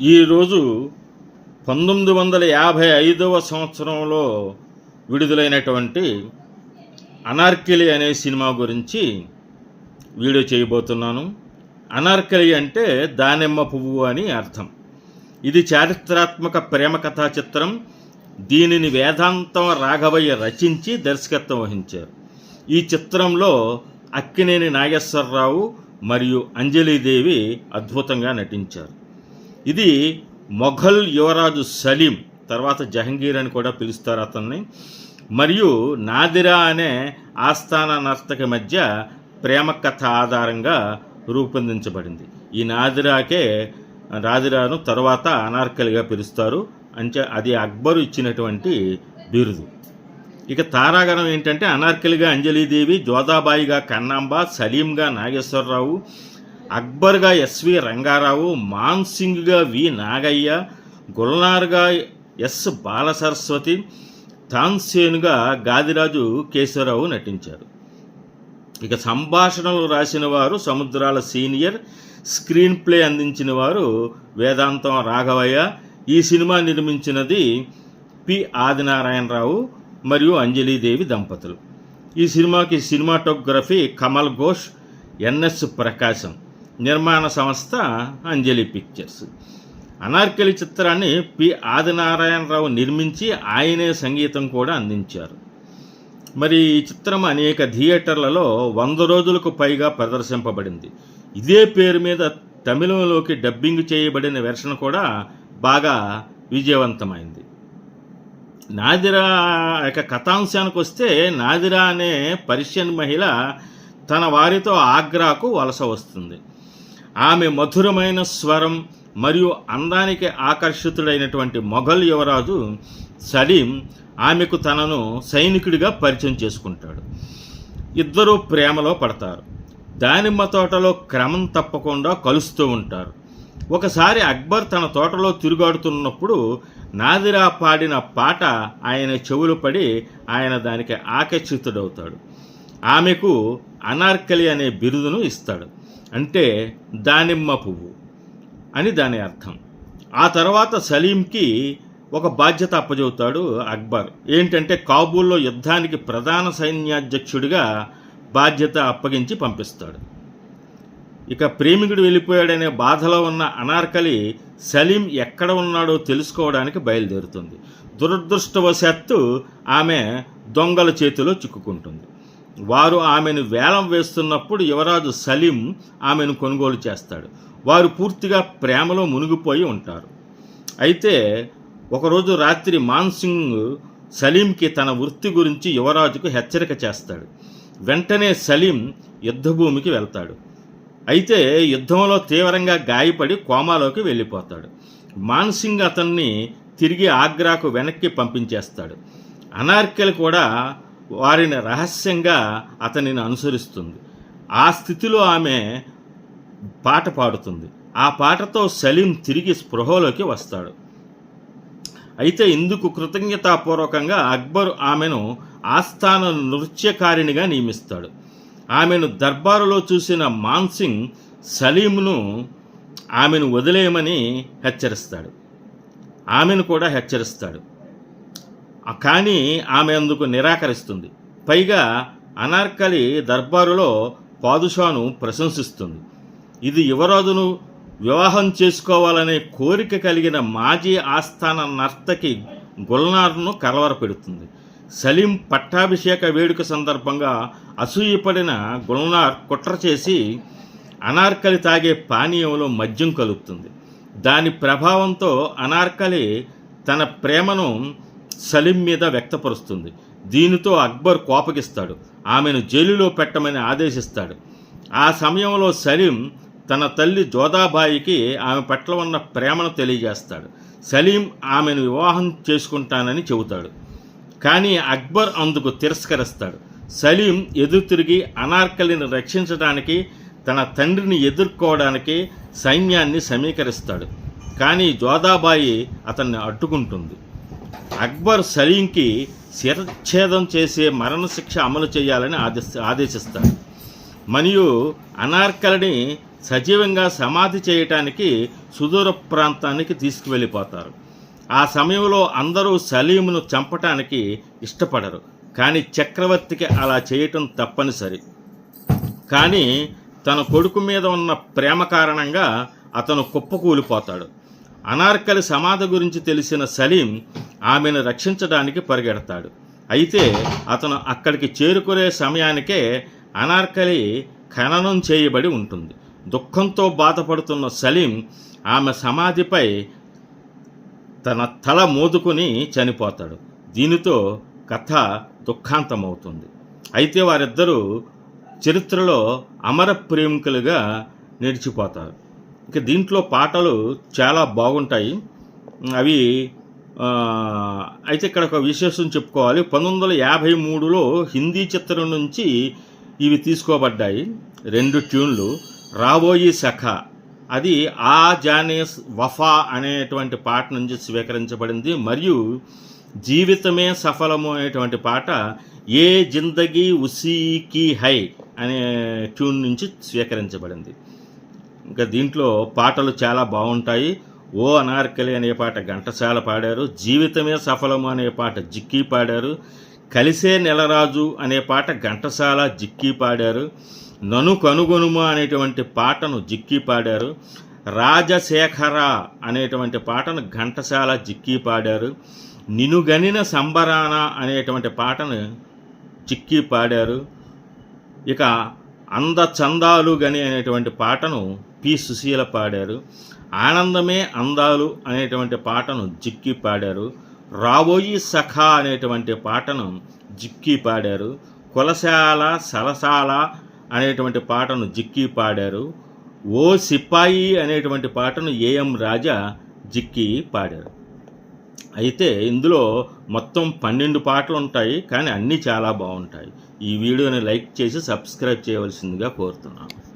ఈరోజు పంతొమ్మిది వందల యాభై ఐదవ సంవత్సరంలో విడుదలైనటువంటి అనార్కిలి అనే సినిమా గురించి వీడియో చేయబోతున్నాను. అనార్కలి అంటే దానిమ్మ పువ్వు అని అర్థం. ఇది చారిత్రాత్మక ప్రేమ కథా చిత్రం. దీనిని వేదాంతం రాఘవయ్య రచించి దర్శకత్వం వహించారు. ఈ చిత్రంలో అక్కినేని నాగేశ్వరరావు మరియు అంజలీదేవి అద్భుతంగా నటించారు. ఇది మొఘల్ యువరాజు సలీం తర్వాత జహంగీర్ అని కూడా పిలుస్తారు అతన్ని. మరియు నాదిరా అనే ఆస్థాన నర్తక మధ్య ప్రేమ కథ ఆధారంగా రూపొందించబడింది. ఈ నాదిరాకే నాదిరాను తర్వాత అనార్కలిగా పిలుస్తారు. అంటే అది అక్బరు ఇచ్చినటువంటి బిరుదు. ఇక తారాగణం ఏంటంటే అనార్కలిగా అంజలీదేవి జోదాబాయిగా కన్నాంబ సలీంగా నాగేశ్వరరావు అక్బర్గా ఎస్వి రంగారావు మాన్సింగ్గా వి నాగయ్య గుల్నార్గా ఎస్ బాలసరస్వతి తాన్సేనుగా గాదిరాజు కేశవరావు నటించారు. ఇక సంభాషణలు రాసిన వారు సముద్రాల సీనియర్ స్క్రీన్ ప్లే అందించిన వారు వేదాంతం రాఘవయ్య ఈ సినిమా నిర్మించినది పి ఆదినారాయణరావు మరియు అంజలీదేవి దంపతులు. ఈ సినిమాకి సినిమాటోగ్రఫీ కమల్ ఘోష్ ఎన్ఎస్ ప్రకాశం. నిర్మాణ సంస్థ అంజలి పిక్చర్స్. అనార్కలి చిత్రాన్ని పి. ఆదినారాయణరావు నిర్మించి ఆయనే సంగీతం కూడా అందించారు. మరి ఈ చిత్రం అనేక థియేటర్లలో వంద రోజులకు పైగా ప్రదర్శింపబడింది. ఇదే పేరు మీద తమిళంలోకి డబ్బింగ్ చేయబడిన వెర్షన్ కూడా బాగా విజయవంతమైంది. నాదిరా యొక్క కథాంశానికి వస్తే నాదిరా అనే పర్షియన్ మహిళ తన వారితో ఆగ్రాకు వలస వస్తుంది. ఆమె మధురమైన స్వరం మరియు అందానికి ఆకర్షితుడైనటువంటి మొఘల్ యువరాజు సలీం ఆమెకు తనను సైనికుడిగా పరిచయం చేసుకుంటాడు. ఇద్దరూ ప్రేమలో పడతారు. దానిమ్మ తోటలో క్రమం తప్పకుండా కలుస్తూ ఉంటారు. ఒకసారి అక్బర్ తన తోటలో తిరుగాడుతున్నప్పుడు నాదిరా పాడిన పాట ఆయన చెవులు పడి ఆయన దానికి ఆకర్షితుడవుతాడు. ఆమెకు అనార్కలి అనే బిరుదును ఇస్తాడు. అంటే దానిమ్మ పువ్వు అని దాని అర్థం. ఆ తర్వాత సలీంకి ఒక బాధ్యత అప్పజవుతాడు అక్బర్. ఏంటంటే కాబూల్లో యుద్ధానికి ప్రధాన సైన్యాధ్యక్షుడిగా బాధ్యత అప్పగించి పంపిస్తాడు. ఇక ప్రేమికుడు వెళ్ళిపోయాడనే బాధలో ఉన్న అనార్కలి సలీం ఎక్కడ ఉన్నాడో తెలుసుకోవడానికి బయలుదేరుతుంది. దురదృష్టవశాత్తు ఆమె దొంగల చేతిలో చిక్కుకుంటుంది. వారు ఆమెను వేలం వేస్తున్నప్పుడు యువరాజు సలీం ఆమెను కొనుగోలు చేస్తాడు. వారు పూర్తిగా ప్రేమలో మునిగిపోయి ఉంటారు. అయితే ఒకరోజు రాత్రి మాన్సింగ్ సలీంకి తన వృత్తి గురించి యువరాజుకు హెచ్చరిక చేస్తాడు. వెంటనే సలీం యుద్ధభూమికి వెళ్తాడు. అయితే యుద్ధంలో తీవ్రంగా గాయపడి కోమాలోకి వెళ్ళిపోతాడు. మాన్సింగ్ అతన్ని తిరిగి ఆగ్రాకు వెనక్కి పంపించేస్తాడు. అనార్కెల్ కూడా వారిని రహస్యంగా అతనిని అనుసరిస్తుంది. ఆ స్థితిలో ఆమె పాట పాడుతుంది. ఆ పాటతో సలీం తిరిగి స్పృహలోకి వస్తాడు. అయితే ఇందుకు కృతజ్ఞతాపూర్వకంగా అక్బర్ ఆమెను ఆస్థాన నృత్యకారిణిగా నియమిస్తాడు. ఆమెను దర్బారులో చూసిన మాన్సింగ్ సలీంను ఆమెను వదిలేయమని హెచ్చరిస్తాడు. ఆమెను కూడా హెచ్చరిస్తాడు. కానీ ఆమె అందుకు నిరాకరిస్తుంది. పైగా అనార్కలి దర్బారులో పాదుషాను ప్రశంసిస్తుంది. ఇది యువరాజును వివాహం చేసుకోవాలనే కోరిక కలిగిన మాజీ ఆస్థాన నర్తకి గుల్నార్ను కలవరపెడుతుంది. సలీం పట్టాభిషేక వేడుక సందర్భంగా అసూయపడిన గుల్నార్ కుట్ర చేసి అనార్కలి తాగే పానీయంలో మద్యం కలుపుతుంది. దాని ప్రభావంతో అనార్కలి తన ప్రేమను సలీం మీద వ్యక్తపరుస్తుంది. దీనితో అక్బర్ కోపగిస్తాడు. ఆమెను జైలులో పెట్టమని ఆదేశిస్తాడు. ఆ సమయంలో సలీం తన తల్లి జోదాబాయికి ఆమె పట్ల ఉన్న ప్రేమను తెలియజేస్తాడు. సలీం ఆమెను వివాహం చేసుకుంటానని చెబుతాడు. కానీ అక్బర్ అందుకు తిరస్కరిస్తాడు. సలీం ఎదురు తిరిగి అనార్కలిని రక్షించడానికి తన తండ్రిని ఎదుర్కోవడానికి సైన్యాన్ని సమీకరిస్తాడు. కానీ జోదాబాయి అతన్ని అడ్డుకుంటుంది. అక్బర్ సలీంకి శిరఛేదం చేసే మరణశిక్ష అమలు చేయాలని ఆదేశ ఆదేశిస్తాడు. మరియు అనార్కలిని సజీవంగా సమాధి చేయటానికి సుదూర ప్రాంతానికి తీసుకువెళ్ళిపోతారు. ఆ సమయంలో అందరూ సలీమును చంపటానికి ఇష్టపడరు కానీ చక్రవర్తికి అలా చేయటం తప్పనిసరి. కానీ తన కొడుకు మీద ఉన్న ప్రేమ కారణంగా అతను కుప్పకూలిపోతాడు. అనార్కలి సమాధి గురించి తెలిసిన సలీం ఆమెను రక్షించడానికి పరిగెడతాడు. అయితే అతను అక్కడికి చేరుకునే సమయానికే అనార్కలి ఖననం చేయబడి ఉంటుంది. దుఃఖంతో బాధపడుతున్న సలీం ఆమె సమాధిపై తన తల మోదుకుని చనిపోతాడు. దీనితో కథ దుఃఖాంతమవుతుంది. అయితే వారిద్దరూ చరిత్రలో అమర ప్రేమికులుగా నిలిచిపోతారు. ఇక దీంట్లో పాటలు చాలా బాగుంటాయి. అవి అయితే ఇక్కడ ఒక విశేషం చెప్పుకోవాలి. పంతొమ్మిది వందల యాభై మూడులో హిందీ చిత్రం నుంచి ఇవి తీసుకోబడ్డాయి. రెండు ట్యూన్లు. రాబోయి సఖ అది ఆ జానేస్ వఫా అనేటువంటి పాట నుంచి స్వీకరించబడింది. మరియు జీవితమే సఫలము అనేటువంటి పాట ఏ జిందగీ ఉసీకి హై అనే ట్యూన్ నుంచి స్వీకరించబడింది. ఇంకా దీంట్లో పాటలు చాలా బాగుంటాయి. ఓ అనార్కలి అనే పాట ఘంటసాల పాడారు. జీవితమే సఫలము అనే పాట జిక్కి పాడారు. కలిసే నెలరాజు అనే పాట ఘంటసాల జిక్కి పాడారు. నను కనుగొనుము అనేటువంటి పాటను జిక్కి పాడారు. రాజశేఖర అనేటువంటి పాటను ఘంటసాల జిక్కి పాడారు. నినుగనిన సంబరాన అనేటువంటి పాటను చిక్కి పాడారు. ఇక అందచందాలు గని అనేటువంటి పాటను పి. సుశీల పాడారు. ఆనందమే అందాలు అనేటువంటి పాటను జిక్కి పాడారు. రాబోయి సఖా అనేటువంటి పాటను జిక్కి పాడారు. కులశాల సలసాల అనేటువంటి పాటను జిక్కి పాడారు. ఓ సిపాయి అనేటువంటి పాటను ఏఎం రాజా జిక్కి పాడారు. అయితే ఇందులో మొత్తం పన్నెండు పాటలు ఉంటాయి కానీ అన్నీ చాలా బాగుంటాయి. ఈ వీడియోని లైక్ చేసి సబ్స్క్రైబ్ చేయవలసిందిగా కోరుతున్నాను.